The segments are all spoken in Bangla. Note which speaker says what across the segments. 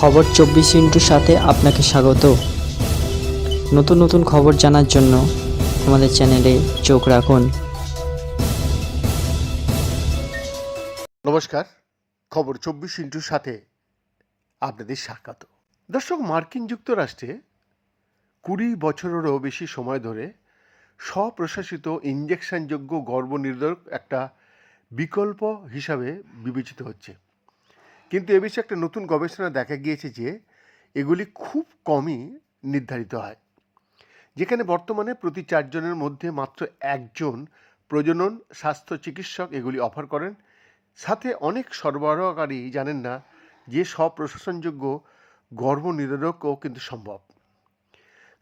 Speaker 1: খবর চব্বিশ ইন্টুর সাথে আপনাকে স্বাগত। নতুন নতুন খবর জানার জন্য আমাদের চ্যানেলে চোখ রাখুন।
Speaker 2: নমস্কার, খবর চব্বিশ ইন্টুর সাথে আপনাদের স্বাগত। দর্শক, মার্কিন যুক্তরাষ্ট্রে কুড়ি বছরেরও বেশি সময় ধরে স্বপ্রশাসিত ইঞ্জেকশনযোগ্য গর্ভনিরোধক একটা বিকল্প হিসাবে বিবেচিত হচ্ছে। কিন্তু এ বিষয়ে একটা নতুন গবেষণা দেখা গিয়েছে যে এগুলি খুব কমই নির্ধারিত হয়। যেখানে বর্তমানে প্রতি চারজনের মধ্যে মাত্র একজন প্রজনন স্বাস্থ্য চিকিৎসক এগুলি অফার করেন। সাথে অনেক সরবরাহকারী জানেন না যে স্বপ্রশাসনযোগ্য গর্ভনিরোধকও কিন্তু সম্ভব।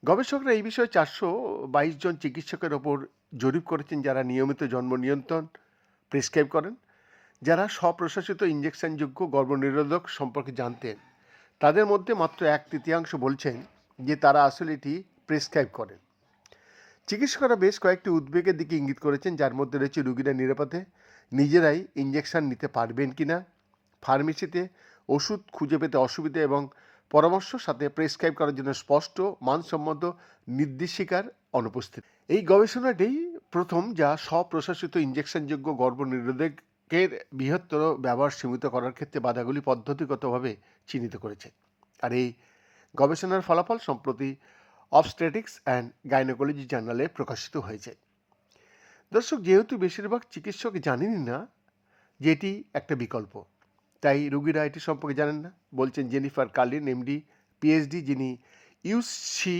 Speaker 2: গবেষকরা এই বিষয়ে চারশো বাইশ জন চিকিৎসকের ওপর জরিপ করেছেন যারা নিয়মিত জন্ম নিয়ন্ত্রণ প্রেসক্রাইব করেন। যারা স্বপ্রশাসিত ইঞ্জেকশনযোগ্য গর্ভনিরোধক সম্পর্কে জানতেন, তাদের মধ্যে মাত্র এক তৃতীয়াংশ বলছেন যে তারা আসলে এটি প্রেসক্রাইব করেন। চিকিৎসকরা বেশ কয়েকটি উদ্বেগের দিকে ইঙ্গিত করেছেন, যার মধ্যে রয়েছে রুগীরা নিরাপদে নিজেরাই ইঞ্জেকশন নিতে পারবেন কি না ফার্মেসিতে ওষুধ খুঁজে পেতে অসুবিধা এবং পরামর্শ সাথে প্রেসক্রাইব করার জন্য স্পষ্ট, মানসম্মত নির্দেশিকার অনুপস্থিত। এই গবেষণাটি প্রথম যা স্বপ্রশাসিত ইঞ্জেকশনযোগ্য গর্ভনিরোধকের বৃহত্তর ব্যবহার সীমিত করার ক্ষেত্রে বাধাগুলি পদ্ধতিগতভাবে চিহ্নিত করেছে। আর এই গবেষণার ফলাফল সম্প্রতি অবস্ট্রেটিক্স অ্যান্ড গাইনোকোলজি জার্নালে প্রকাশিত হয়েছে। দর্শক, যেহেতু বেশিরভাগ চিকিৎসক জানেনই না যে এটি একটা বিকল্প। তাই রুগীরা এটি সম্পর্কে জানেন না। বলছেন জেনিফার কার্লিন, এমডি, পিএইচডি, যিনি ইউসি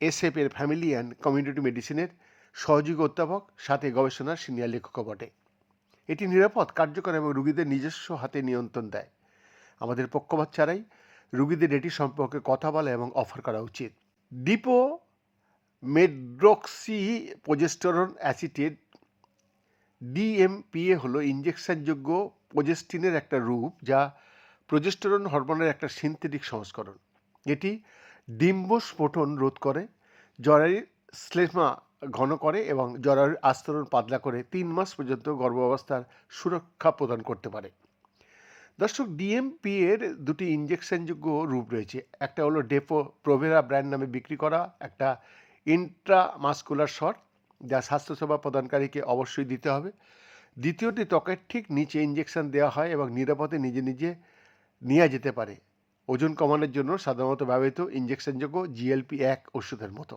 Speaker 2: এসএফ এর ফ্যামিলি অ্যান্ড কমিউনিটি মেডিসিনের সহযোগী অধ্যাপক, সাথে গবেষণার সিনিয়র লেখকও বটে। এটি নিরাপদ, কার্যকর এবং রুগীদের নিজস্ব হাতে নিয়ন্ত্রণ দেয়। আমাদের পক্ষপাত ছাড়াই রুগীদের এটি সম্পর্কে কথা বলা এবং অফার করা উচিত। Depot medroxyprogesterone acetate DMPA হলো ইঞ্জেকশনযোগ্য প্রোজেস্টিনের একটা রূপ যা প্রোজেস্টেরন হরমোনের একটা সিনথেটিক সংস্করণ। এটি ডিম্বস্ফোটন রোধ করে, জরায়ুর শ্লেষ্মা ঘন করে এবং জরায়ুর আস্তরণ পাতলা করে তিন মাস পর্যন্ত গর্ভাবস্থার সুরক্ষা প্রদান করতে পারে। দর্শক ডিএমপি এর দুটি ইঞ্জেকশনযোগ্য রূপ রয়েছে। একটা হলো ডেপো প্রোভেরা ব্র্যান্ড নামে বিক্রি করা, একটা ইন্ট্রামাস্কুলার শট যা স্বাস্থ্যসেবা প্রদানকারীকে অবশ্যই দিতে হবে। দ্বিতীয়টি ত্বকের ঠিক নিচে ইঞ্জেকশন দেওয়া হয় এবং নিরাপদে নিজে নিজে নেওয়া যেতে পারে। ওজন কমানোর জন্য সাধারণত ব্যবহৃত ইঞ্জেকশনযোগ্য জিএলপি এক ওষুধের মতো।